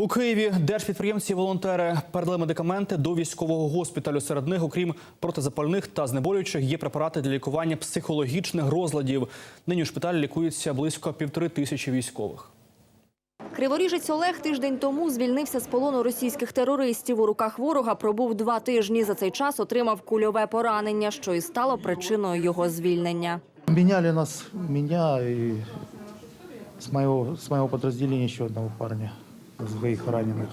У Києві держпідприємці і волонтери передали медикаменти до військового госпіталю. Серед них, окрім протизапальних та знеболюючих, є препарати для лікування психологічних розладів. Нині у шпиталі лікуються близько півтори тисячі військових. Криворіжець Олег тиждень тому звільнився з полону російських терористів. У руках ворога пробув два тижні. За цей час отримав кульове поранення, що і стало причиною його звільнення. Меняли нас, меня и с моего, с моего подразделения еще одного парня, с двоих раненых.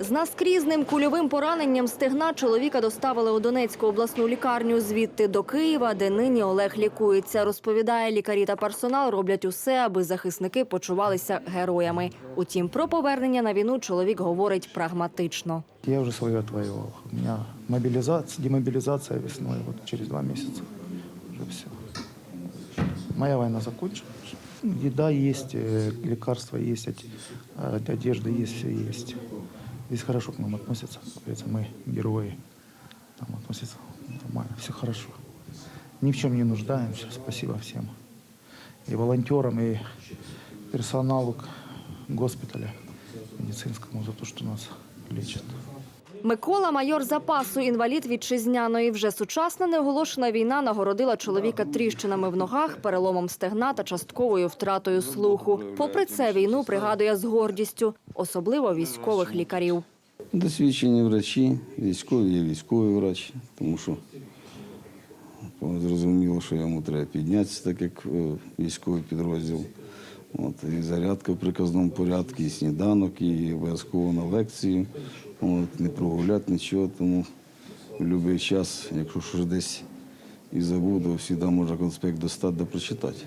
З наскрізним кульовим пораненням стегна чоловіка доставили у Донецьку обласну лікарню, звідти до Києва, де нині Олег лікується. Розповідає, лікарі та персонал роблять усе, аби захисники почувалися героями. Утім, про повернення на війну чоловік говорить прагматично. Я уже свое отвоевал. У меня мобилизация, демобилизация весной, вот через два месяца. Уже все. Моя война закончилась. Еда есть, э, лекарства есть, оде- э, одежда есть, все есть. Здесь хорошо к нам относятся. как говорится, Мы герои. Там относятся нормально, все хорошо. Ни в чем не нуждаемся. Спасибо всем. И волонтерам, и персоналу к- госпиталя медицинскому за то, что нас лечат. Микола майор запасу, інвалід вітчизняної. Вже сучасна неоголошена війна нагородила чоловіка тріщинами в ногах, переломом стегна та частковою втратою слуху. Попри це, війну пригадує з гордістю, особливо військових лікарів. Досвідчені врачі, військові є військовий врач, тому що зрозуміло, що йому треба піднятися, так як е, військовий підрозділ. От, і зарядка в приказному порядку, і сніданок, і обов'язково на лекцію. От, не прогуляти нічого, тому в будь-який час, якщо щось десь і забув, то завжди можна конспект достати да прочитати.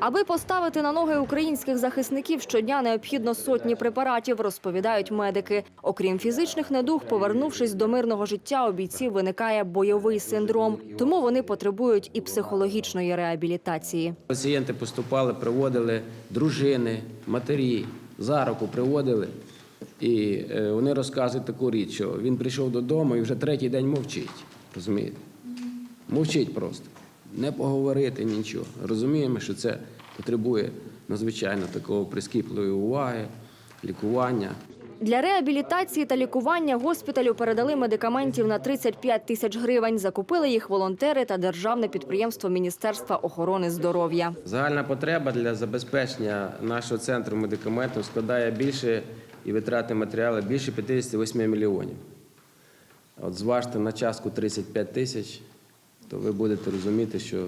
Аби поставити на ноги українських захисників, щодня необхідно сотні препаратів, розповідають медики. Окрім фізичних недуг, повернувшись до мирного життя, у бійців виникає бойовий синдром. Тому вони потребують і психологічної реабілітації. Пацієнти поступали, приводили дружини, матері, за руку приводили. І е, вони розказують таку річ, що він прийшов додому і вже третій день мовчить. Розумієте? Мовчить просто. Не поговорити нічого. Розуміємо, що це потребує надзвичайно такого прискіпливої уваги, лікування. Для реабілітації та лікування госпіталю передали медикаментів на 35 тисяч гривень. Закупили їх волонтери та державне підприємство Міністерства охорони здоров'я. Загальна потреба для забезпечення нашого центру медикаментів складає більше і витрати матеріали більше 58 мільйонів. От зважте на частку 35 тисяч, то ви будете розуміти, що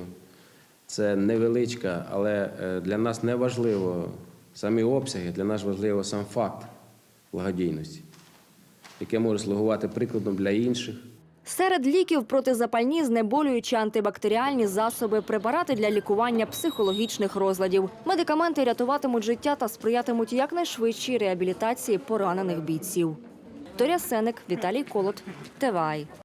це невеличка, але е, для нас не важливо самі обсяги, для нас важливо сам факт благодійності, яке може слугувати прикладом для інших. Серед ліків протизапальні, знеболюючі антибактеріальні засоби, препарати для лікування психологічних розладів. Медикаменти рятуватимуть життя та сприятимуть якнайшвидшій реабілітації поранених бійців. Торя Сеник, Віталій Колот, ТВАЙ.